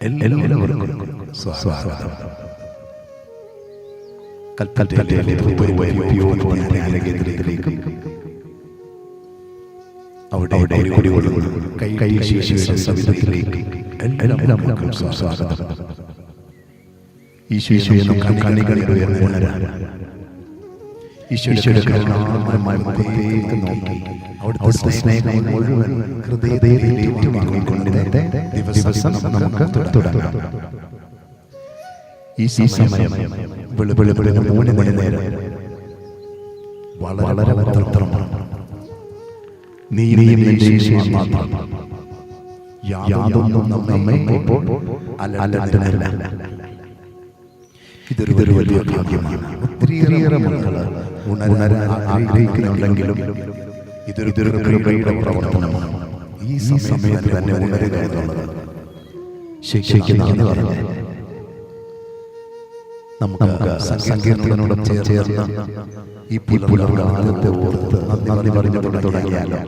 എല്ലാവർക്കും സ്വാഗതം പൂർവ ധ്യാനാലയത്തിലേക്ക് അവിടെ അവിടെ കുടികൊള്ളുന്ന കൈ കൈ ശിശുവിന്റെ സവിധത്തിലേക്ക് എല്ലാവർക്കും സ്വാഗതം. ഈശോയെ നമുക്ക് കണികളിൽ ഉയർന്നുണരാൻ ഈശോയുടെ മുഖത്തേക്ക് നോക്കി. അവിടുത്തെ സ്നേഹം മുഴുവൻ ഹൃദയത്തിൽ ഏറ്റുവാങ്ങിക്കൊണ്ട് ഇന്നത്തെ ദിവസം നമുക്ക് തുടങ്ങാം. ഈ സമയം വെളുപ്പിളുപ്പിളിന് മൂന്ന് മണി നേരം വളരെ നീയും മാത്രം യാതൊന്നും നമ്മെ ഇപ്പോൾ അലട്ടനല്ല ഇതൊരു ഇതൊരു വലിയ ഭാഗ്യമാണ്. ഒത്തിരിയേറെ മക്കൾ ഉണരാൻ ആഗ്രഹിക്കുന്നുണ്ടെങ്കിലും ഇതൊരു ഇതൊരു പ്രവർത്തനമാണ്. ഈ സമയത്ത് തന്നെ ഉണരുക എന്നുള്ളത് ശിക്ഷിക്കുന്ന പറഞ്ഞു നമുക്ക് സങ്കീർത്തനോട് ചേർന്ന് ഈ പുലർകാലത്തെ ഓർത്ത് നന്ദി പറഞ്ഞു തുടങ്ങിയാലോ?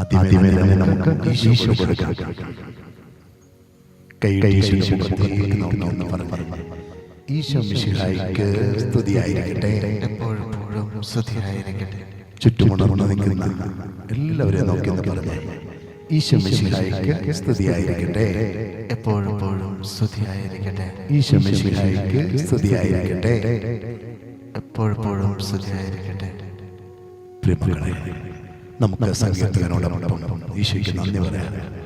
ആദ്യമേ തന്നെ നമുക്ക് ഈശോ കൊടുക്കാം. നോക്കി പറഞ്ഞു ഈശോ സ്തുതിയായിരിക്കട്ടെ. എപ്പോഴും സ്തുതിയായിരിക്കട്ടെ. ചുറ്റുമുണർന്ന് നിൽക്കുന്ന എല്ലാവരെയും നോക്കി എന്ന് പറഞ്ഞു ഈശോ മിശിഹായിക്ക് സ്തുതിയായിരിക്കട്ടെ. എപ്പോഴും സ്തുതിയായിരിക്കട്ടെ. ഈശോ മിശിഹായിക്ക് സ്തുതിയായിരിക്കട്ടെ. എപ്പോഴും സ്തുതിയായിരിക്കട്ടെ. പ്രിയമക്കളെ നമുക്ക് സംഗീതത്തിനോടൊപ്പം ഈശോയ്ക്ക് നന്ദി പറയാം.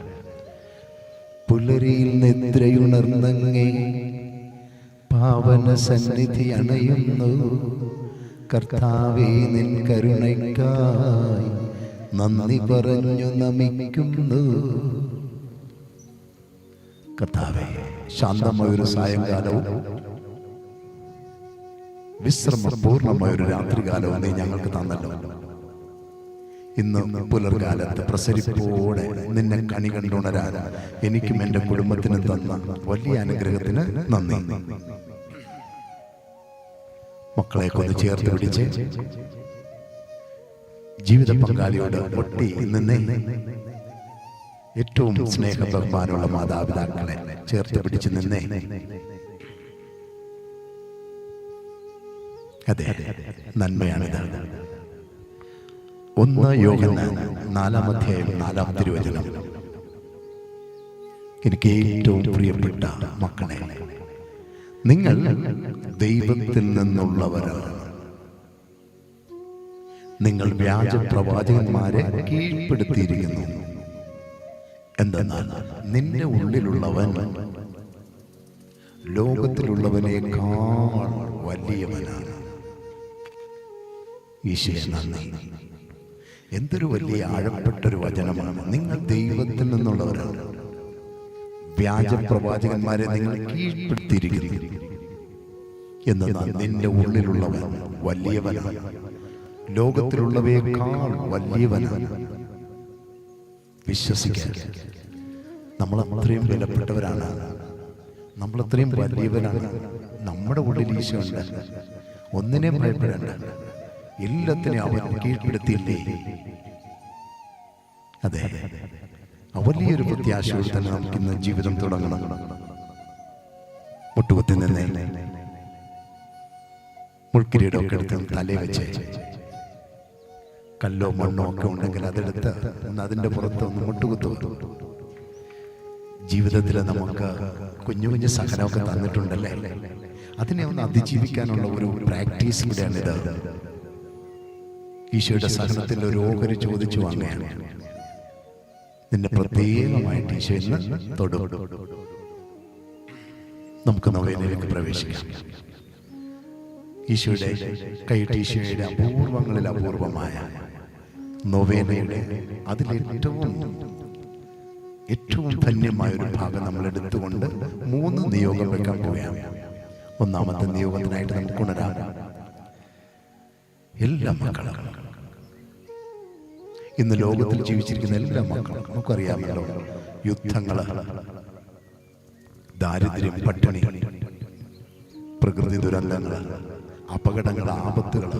പുലരിയിൽ നിദ്രയുണർന്നങ്ങേ പാവന സന്നിധി അണയുന്നു. കർത്താവേ നിൻ കരുണയ്ക്കായി നന്ദി പറഞ്ഞു നമിക്കുന്നു. കർത്താവേ ശാന്തമായ ഒരു സായങ്കാലവും വിശ്രമപൂർണമായ ഒരു രാത്രികാലവും നീ ഞങ്ങൾക്ക് തന്നല്ലോ. ഇന്ന് പുലർകാലത്ത് പ്രസരിപ്പോടെ നിന്നെ കണി കണ്ടുണരാൻ എനിക്കും എന്റെ കുടുംബത്തിനും തന്ന വലിയ അനുഗ്രഹത്തിന് നന്ദി. മക്കളെ കൊന്ന് ചേർത്ത് പിടിച്ച് ജീവിത പങ്കാളിയോട് ഒട്ടി നിന്നെ. ഏറ്റവും സ്നേഹ ബഹുമാനമുള്ള മാതാപിതാക്കളെ ചേർത്ത് പിടിച്ച് നിന്നെ. അതെ. നന്മയാണിത്. ഒന്ന് യോഹന്നാൻ നാലാം അധ്യായം നാലാം തിരുവചനം. എനിക്ക് ഏറ്റവും പ്രിയപ്പെട്ട മക്കളെ നിങ്ങൾ ദൈവത്തിൽ നിന്നുള്ളവരാണ് നിങ്ങൾ വ്യാജ പ്രവാചകന്മാരെ കീഴ്പ്പെടുത്തിയിരിക്കുന്നു. എന്തെന്നാൽ നിന്റെ ഉള്ളിലുള്ളവൻ ലോകത്തിലുള്ളവനേക്കാൾ വലിയവനാണ്. ഈശ്വരൻ നന്ദി. എന്തൊരു വലിയ ആഴപ്പെട്ടൊരു വചനമാണ്. നിങ്ങൾ ദൈവത്തിൽ നിന്നുള്ളവരാണ് വ്യാജ പ്രവാചകന്മാരെ നിങ്ങൾ കീഴ്പ്പെടുത്തിയിരിക്കുന്നു. എന്നാൽ നിന്റെ ഉള്ളിലുള്ളവൻ വലിയവനാണ്. ലോകത്തിലുള്ളവയേക്കാൾ വലിയവനാണ്. വിശ്വസിക്കാൻ. നമ്മൾ അത്രയും വിലപ്പെട്ടവരാണ്. നമ്മൾ അത്രയും വലിയവരാണ്. നമ്മുടെ ഉള്ളിൽ ഈശോ ഉണ്ട്. ഒന്നിനെ ഭയപ്പെടേണ്ട. എല്ലാത്തിനെയും അവൻ കീഴ്പ്പെടുത്തിയില്ലേ? അതെ. വലിയൊരു പ്രത്യാശയോട് തന്നെ നമുക്ക് ഇന്ന് ജീവിതം തുടങ്ങണം. മുട്ടുകുത്തി നിന്നേ മുൾക്കിരീടമൊക്കെ എടുത്ത് തലേ വെച്ച് കല്ലോ മണ്ണോ ഒക്കെ ഉണ്ടെങ്കിൽ അതെടുത്ത് ഒന്ന് അതിന്റെ പുറത്ത് ഒന്ന് മുട്ടുകുത്തു ജീവിതത്തിൽ നമുക്ക് കുഞ്ഞു കുഞ്ഞു സഹനമൊക്കെ തന്നിട്ടുണ്ടല്ലേ? അതിനെ ഒന്ന് അതിജീവിക്കാനുള്ള ഒരു പ്രാക്ടീസ് കൂടെയാണിത് ഈശോയുടെ സഹനത്തിൽ ഒരു ഓഹരി ചോദിച്ചു വാങ്ങുകയാണ്. നിന്നെ പ്രത്യേകമായിട്ട് ഈശോ ഇന്ന് തൊടും. നമുക്ക് നവേനയിലേക്ക് പ്രവേശിക്കാം. ഈശോയുടെ കൈയിട്ട് ഈശോയുടെ അപൂർവങ്ങളിൽ അപൂർവമായ നൊവേനയുടെ അതിലേറ്റവും ഏറ്റവും ധന്യമായ ഒരു ഭാഗം നമ്മൾ എടുത്തുകൊണ്ട് മൂന്ന് നിയോഗം വെക്കാൻ പോവുകയാണ്. ഒന്നാമത്തെ നിയോഗത്തിനായിട്ട് നമുക്ക് ഉണരാം എല്ലാ മക്കളും. ഇന്ന് ലോകത്തിൽ ജീവിച്ചിരിക്കുന്ന എല്ലാ മക്കളും. നമുക്കറിയാമല്ലോ യുദ്ധങ്ങൾ ദാരിദ്ര്യം പട്ടിണി പ്രകൃതി ദുരന്തങ്ങൾ അപകടങ്ങൾ ആപത്തുകൾ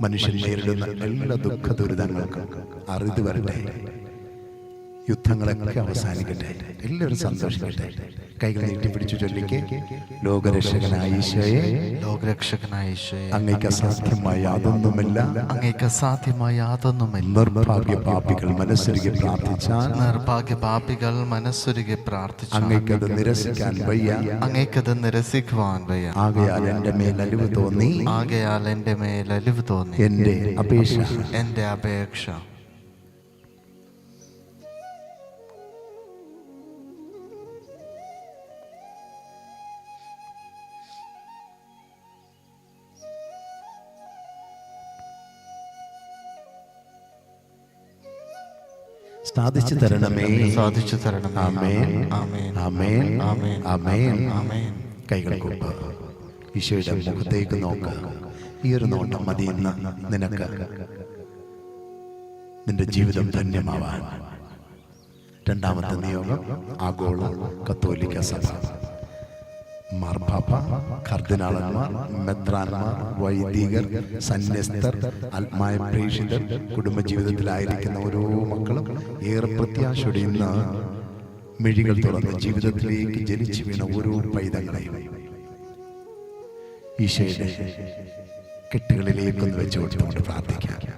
മനുഷ്യൻ നേരിടുന്ന എല്ലാ ദുഃഖ ദുരിതങ്ങൾക്കും വരട്ടെ. യുദ്ധങ്ങളൊക്കെ അവസാനിക്കട്ടെ. എല്ലാവരും സന്തോഷിക്കട്ടെ. കൈകൾ നീട്ടി നീട്ടിപ്പിടിച്ചു ചൊല്ലിക്ക്. ലോകരക്ഷകനായ ഈശോയെ ലോകരക്ഷകനായ ഈശോയെ. അങ്ങേക്ക് അസാധ്യമായ യാതൊന്നുമില്ല. അങ്ങേക്ക് അസാധ്യമായ യാതൊന്നുമില്ല. നിർഭാഗ്യ പാപികൾ മനസ്സൊരുകി പ്രാർത്ഥിച്ചാൽ നിർഭാഗ്യ പാപികൾ മനസ്സൊരുകി പ്രാർത്ഥിച്ചു അങ്ങേക്കത് നിരസിക്കാൻ വയ്യ. അങ്ങേക്കത് നിരസിക്കുവാൻ വയ്യ. ആകയാൽ എന്റെ മേൽ അലിവ് തോന്നി ആകയാൽ എന്റെ മേൽ അലിവ് തോന്നി. എന്റെ അപേക്ഷ. എന്റെ അപേക്ഷ. സാധിച്ചു തരണമേ. സാധിച്ചു തരണം ആമേൻ. ആമേൻ. ആമേൻ. ആമേൻ. ആമേൻ. ആമേൻ. കൈകൾ കൊമ്പ് ഈശോയുടെ മുഖത്തേക്ക് നോക്ക്. ഈ ഒരു നോട്ടം മതി ഇന്ന് നിനക്ക്. നിന്റെ ജീവിതം ധന്യമാവാൻ. രണ്ടാമത്തെ നിയോഗം ആഗോള കത്തോലിക്ക സഭ. മാർപ്പാപ്പ കർദിനാളന്മാർ മെത്രാന്മാർ വൈദികർ സന്യസ്തർ ആത്മായ പ്രേക്ഷിതർ കുടുംബജീവിതത്തിലായിരിക്കുന്ന ഓരോ മക്കളും ഏറെ പ്രത്യാശയുടെ ഇന്ന് മിഴികൾ തുറന്ന് ജീവിതത്തിലേക്ക് ജനിച്ചു വീണ ഓരോ പൈതങ്ങളെയും ഈശോയുടെ വെച്ചുകൊണ്ട് കൊടുത്തുകൊണ്ട് പ്രാർത്ഥിക്കാം.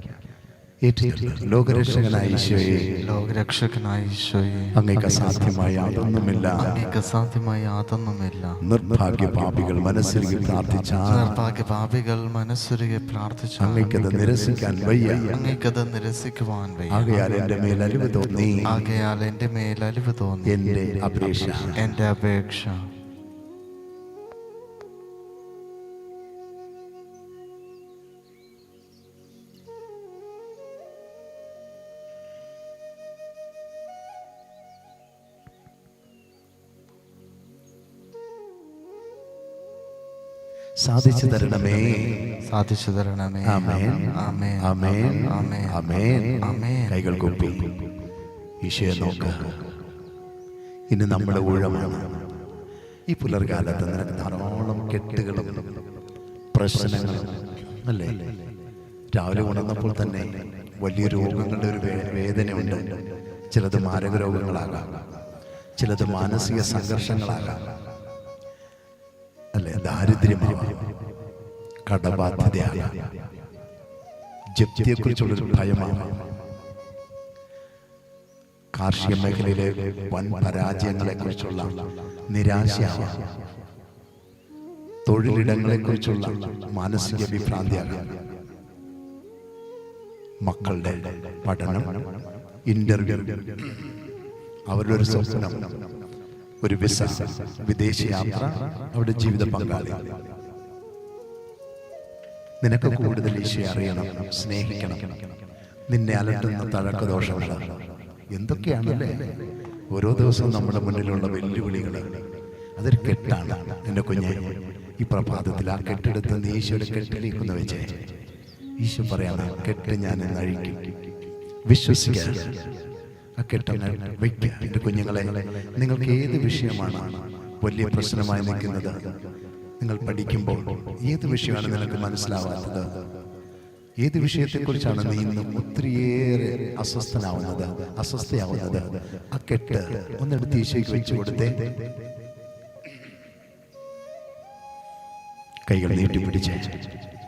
ലോകരക്ഷകനായ ഈശോയെ. ലോകരക്ഷകനായ ഈശോയെ. അങ്ങേക്ക് അസാധ്യമായ യാതൊന്നുമില്ല. അങ്ങേക്ക് അസാധ്യമായ യാതൊന്നുമില്ല. നിർഭാഗ്യ പാപികൾ നിർഭാഗ്യ പാപികൾ മനസ്സൊരുകെ പ്രാർത്ഥിച്ചു അങ്ങേക്കത് നിരസിക്കാൻ വയ്യ. അങ്ങേക്കത് നിരസിക്കുവാൻ വയ്യ. ആകയാൽ എന്റെ മേൽ അലിവ് തോന്നി. ആകയാൽ എന്റെ മേൽ അലിവ് തോന്നി. എന്റെ അപേക്ഷ. എന്റെ അപേക്ഷ. സാധിച്ചു തരണമേ. സാധിച്ചു തരണമേ. ആമേൻ. ആമേൻ. ആമേൻ. ആമേൻ. ആമേൻ. ആമേൻ. കൈകൾ കൊപ്പി. ഈശോയെ നോക്ക്. ഇനി നമ്മുടെ ഊഴമാണ് ഈ പുലർകാലത്ത് നിനക്ക് ധാരാളം കെട്ടുകളും പ്രശ്നങ്ങളും. അല്ലേ? രാവിലെ ഉണർന്നപ്പോൾ തന്നെ വലിയ രോഗങ്ങളുടെ ഒരു വേദനയുണ്ട്. ചിലത് മാരക രോഗങ്ങളാകാം. ചിലത് മാനസിക സംഘർഷങ്ങളാകാം. അല്ലെ? ദാരിദ്ര്യമാണ്. കടബാധ്യതയാണ്. ജപ്തിയെക്കുറിച്ചുള്ളൊരു ഭയമാണ്. കാർഷിക മേഖലയിലെ വൻ പരാജയങ്ങളെ കുറിച്ചുള്ള നിരാശയാവാം തൊഴിലിടങ്ങളെക്കുറിച്ചുള്ള മാനസിക വിഭ്രാന്തിയാണ്. മക്കളുടെ പഠനം ഇന്റർവ്യൂ അവരുടെ ഒരു സ്വപ്നം ഒരു വിസ വിദേശ യാത്ര അവിടെ ജീവിത പങ്കാളി. നിനക്ക് കൂടുതൽ ഈശോയെ അറിയണം സ്നേഹിക്കണം. നിന്നെ അലട്ടുന്ന തഴക്ക ദോഷമുള്ള എന്തൊക്കെയാണല്ലേ? ഓരോ ദിവസവും നമ്മുടെ മുന്നിലുള്ള വെല്ലുവിളികൾ അതൊരു കെട്ടാണ് എന്റെ കുഞ്ഞെ. ഈ പ്രഭാതത്തിൽ ആ കെട്ടെടുത്ത് നീ ഈശോയുടെ കെട്ടിലേക്കുന്ന വെച്ചേ. ഈശോ പറയാണ് കെട്ട് ഞാൻ അഴിക്കും. വിശ്വസിക്കുക ആ കെട്ടങ്ങ് വയ്ക്കുക എന്റെ കുഞ്ഞുങ്ങളെ നിങ്ങൾക്ക് ഏത് വിഷയമാണ് വലിയ പ്രശ്നമായി നിൽക്കുന്നത്? നിങ്ങൾ പഠിക്കുമ്പോൾ ഏത് വിഷയമാണ് നിങ്ങൾക്ക് മനസ്സിലാവാത്തത്? ഏത് വിഷയത്തെക്കുറിച്ചാണ് നീ ഇന്ന് ഒത്തിരിയേറെ അസ്വസ്ഥനാവുന്നത് അസ്വസ്ഥയാവുന്നത്? ആ കെട്ട് ഒന്നെടുത്ത് ഈശോയ്ക്ക് വെച്ചു കൊടുത്തേ. കൈകൾ നീട്ടിപ്പിടിച്ച് ചൊല്ലു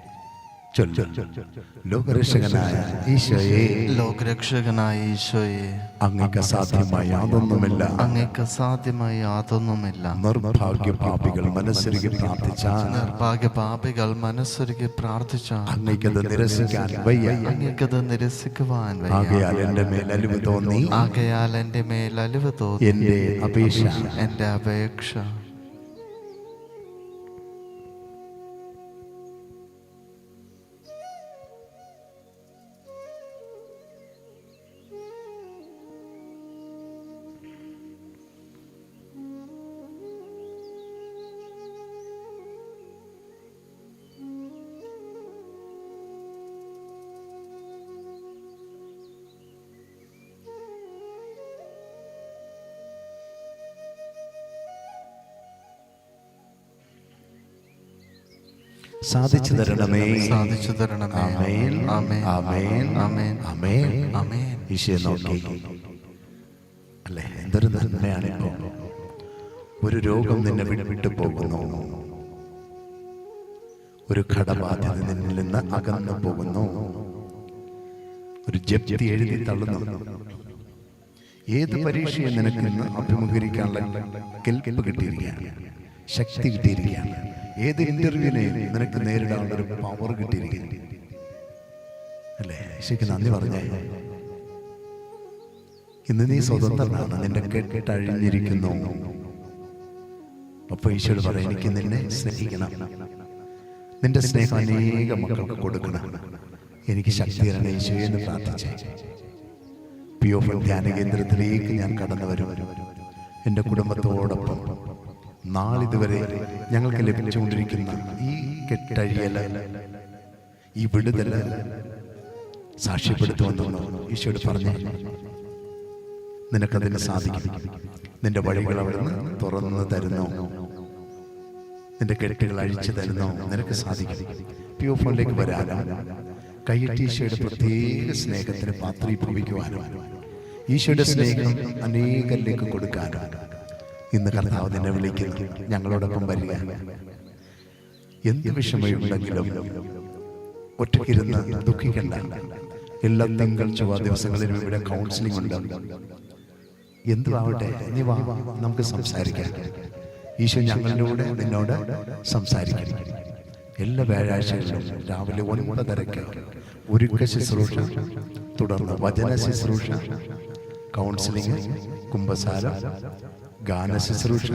ലോകരക്ഷകനായ ഈശോയെ ലോകരക്ഷകനായ ഈശോയെ അങ്ങക്ക് അസാധ്യമായ യാതൊന്നുമില്ല. അങ്ങേക്ക് അസാധ്യമായ യാതൊന്നുമില്ല. നിർഭാഗ്യ പാപികൾ മനസ്സിരുകി പ്രാർത്ഥിച്ചാൽ നിർഭാഗ്യ പാപികൾ മനസ്സൊരുക്കി പ്രാർത്ഥിച്ച അങ്ങയ്ക്കത് നിരസിക്കാൻ വയ്യ. അങ്ങേക്കത് നിരസിക്കുവാൻ വയ്യ. ആകയാൽ എന്റെ മേൽ അലിവ് തോന്നി. ആകയാൽ മേൽ അലിവ് തോന്നി. എന്റെ അപേക്ഷ. സാധിച്ചു തരണമേ സാധിച്ചു തരണമേ ആമേൻ. ആമേൻ. ആമേൻ. ആമേൻ. ആമേൻ. ആമേൻ. ഈശോയെ നോക്കി. അല്ലേ? എന്തൊരു നന്മയാണിപ്പോ ഒരു രോഗം നിന്നെ വിട്ട് വിട്ടു പോകുന്നു ഒരു കടബാധ്യത നിന്നിൽ നിന്ന് അകന്നു പോകുന്നു. ഒരു ജപ്തി എഴുതി തള്ളുന്നു. ഏത് പരീക്ഷയെ നിനക്ക് ഇന്ന് അഭിമുഖീകരിക്കാനുള്ള കെൽപ്പ് കിട്ടിയിരിക്കുകയാണ്. ശക്തി കിട്ടിയിരിക്കുകയാണ്. ഏത് ഇന്റർവ്യൂവിനെയും നിനക്ക് നേരിടാനുള്ള ഒരു പവർ കിട്ടിയിരിക്കുന്നു. അല്ലേ? ശരിക്കും നന്ദി പറഞ്ഞേ. ഇന്ന് നീ സ്വതന്ത്രനാണ്. നിന്റെ കെട്ടഴിഞ്ഞിരിക്കുന്നു അപ്പൊ ഈശോട് പറയാം എനിക്ക് നിന്നെ സ്നേഹിക്കണം. നിന്റെ സ്നേഹം അനേക മക്കൾക്ക് കൊടുക്കണം. എനിക്ക് ശക്തി തരണം ഈശോ എന്ന് പ്രാർത്ഥിച്ചേ. പി ഒ ധ്യാന കേന്ദ്രത്തിലേക്ക് ഞാൻ കടന്നു വരും. എന്റെ കുടുംബത്തോടൊപ്പം നാളിതുവരെ ഞങ്ങൾക്ക് ലഭിച്ചുകൊണ്ടിരിക്കുന്ന ഈ കെട്ടഴിയല. ഈ വിടുതൽ സാക്ഷ്യപ്പെടുത്തുമെന്നാണ് ഈശോട് പറഞ്ഞു. നിനക്കതിന് സാധിക്കും. നിന്റെ വഴികൾ അവിടുന്ന് തുറന്നു തരുന്നു. നിന്റെ കെട്ടുകൾ അഴിച്ചു തരുന്നു. നിനക്ക് സാധിക്കും. പി ഒ ഫോണിലേക്ക് വരാനോ കൈയിട്ട് ഈശോയുടെ പ്രത്യേക സ്നേഹത്തിന് പാത്രീഭവിക്കുവാനോ. ഈശോയുടെ സ്നേഹം അനേകരിലേക്ക് കൊടുക്കാനും. ഇന്ന് കർത്താവ് നിന്നെ വിളിക്കുന്നു. ഞങ്ങളോടൊപ്പം വരിക. എന്ത് വിഷമയുണ്ടെങ്കിലും ഒറ്റയ്ക്കിരുന്ന് ദുഃഖിക്കണ്ട. എല്ലാ തിങ്കൾ ചൊവ്വ ദിവസങ്ങളിലും ഇവിടെ കൗൺസിലിംഗ് ഉണ്ട്. എന്തുവാവട്ടെ നീ വാ നമുക്ക് സംസാരിക്കാം. ഈശോ ഞങ്ങളിലൂടെ നിന്നോട് സംസാരിക്കാം. എല്ലാ വ്യാഴാഴ്ചകളിലും രാവിലെ ഒൻപതരയ്ക്ക് ഒരുക്ക ശുശ്രൂഷ തുടർന്ന് വചന ശുശ്രൂഷ കൗൺസിലിംഗ് കുംഭസാര ഗാന ശുശ്രൂഷ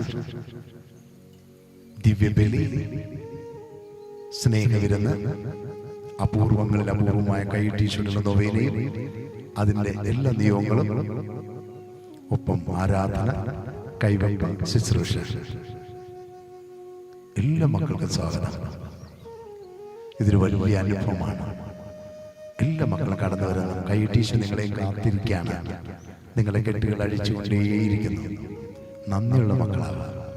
ദിവ്യബലി സ്നേഹവിരുന്ന് അപൂർവങ്ങളിൽ അപൂർവമായ കൈട്ടീശുകളുടെ നൊവേനയും അതിന്റെ എല്ലാ നിയമങ്ങളും ഒപ്പം ആരാധന കൈവയ്പ് ശുശ്രൂഷ. എല്ലാ മക്കൾക്കും സ്വാഗതം. ഇതൊരു വലിയ അനുഭവമാണ്. എല്ലാ മക്കളും കടന്നു വരുന്ന കൈ ടീച്ചർ നിങ്ങളെയും കാത്തിരിക്കുകയാണ്. നിങ്ങളെ കെട്ടുകൾ അഴിച്ചുകൊണ്ടേയിരിക്കുന്നു. നന്ദിയുള്ള മക്കളാണ്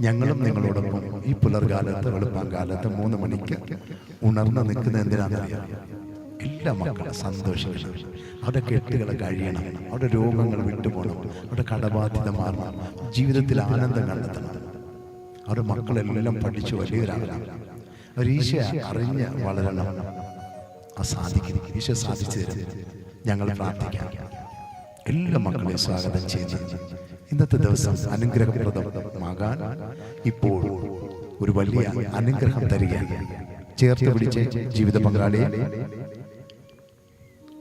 ഞങ്ങളും നിങ്ങളോടൊപ്പം ഈ പുലർകാലത്ത് വെളുപ്പാങ്കാലത്ത് മൂന്ന് മണിക്ക് ഉണർന്ന് നിൽക്കുന്ന എന്തിനാണെന്നറിയാം എല്ലാ മക്കളും സന്തോഷിക്കണം. അവിടെ കെട്ടുകൾ കഴിയണം. അവിടെ രോഗങ്ങൾ വിട്ടുപോകണം. അവിടെ കടബാധ്യത മാറണം. ജീവിതത്തിൽ ആനന്ദം കണ്ടെത്തണം. അവരുടെ മക്കളെല്ലാം പഠിച്ചു വലിയവരാകണം. അവർ ഈശ അറിഞ്ഞ് വളരണം. ആ സാധിക്കും. ഈശ സാധിച്ചു തരും. ഞങ്ങൾ പ്രാർത്ഥിക്കാം. എല്ലാ മക്കളെയും സ്വാഗതം ചെയ്യുന്നു. ഇന്നത്തെ ദിവസം അനുഗ്രഹപ്രദമാകാൻ ഇപ്പോൾ ഒരു വലിയ അനുഗ്രഹം തരിക ചേർത്ത് പിടിച്ച് ജീവിത പങ്കാളിയെ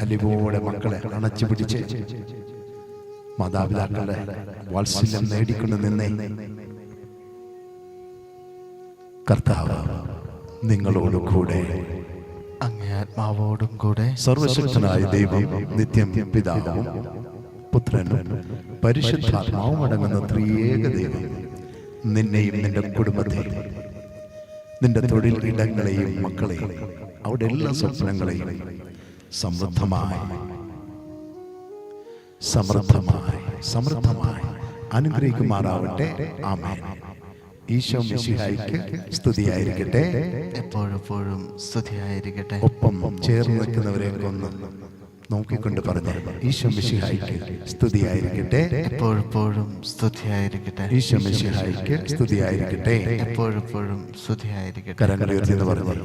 അലിവോടെ മക്കളെ അണച്ചു പിടിച്ച് മാതാപിതാക്കളുടെ വാത്സല്യം നേടിക്കൊണ്ട് നിന്നേ. കർത്താവ് നിങ്ങളോട് കൂടെ അങ്ങേ ആത്മാവോടും കൂടെ സർവശക്തനായ ദൈവം നിത്യം പിതാവും പുത്രനും പരിശുദ്ധാത്മാവും അടങ്ങുന്ന ത്രിയേക ദൈവം നിന്നെയും നിന്റെ കുടുംബത്തെയും നിന്റെ തൊഴിൽ ഇടങ്ങളെയും മക്കളെയും അവിടെ എല്ലാ സ്വപ്നങ്ങളെയും സമൃദ്ധമായി സമൃദ്ധമായി സമൃദ്ധമായി അനുഗ്രഹിക്കുമാറാവട്ടെ. ആമേൻ. ഈശോ മിശിഹായിക്ക് സ്തുതിയായിരിക്കട്ടെ. എപ്പോഴെപ്പോഴും സ്തുതിയായിരിക്കട്ടെ. ഒപ്പം ചേർന്ന് നിൽക്കുന്നവരെ ഒന്ന് നോക്കിക്കൊണ്ട് പറഞ്ഞു ഈശോ മിശിഹായിക്ക് സ്തുതിയായിരിക്കട്ടെ. എപ്പോഴെപ്പോഴും സ്തുതിയായിരിക്കട്ടെ. ഈശോ മിശിഹായിക്ക് സ്തുതിയായിരിക്കട്ടെ. എപ്പോഴെപ്പോഴും സ്തുതിയായിരിക്കട്ടെ. കരങ്ങളുയർത്തി എന്ന് പറഞ്ഞു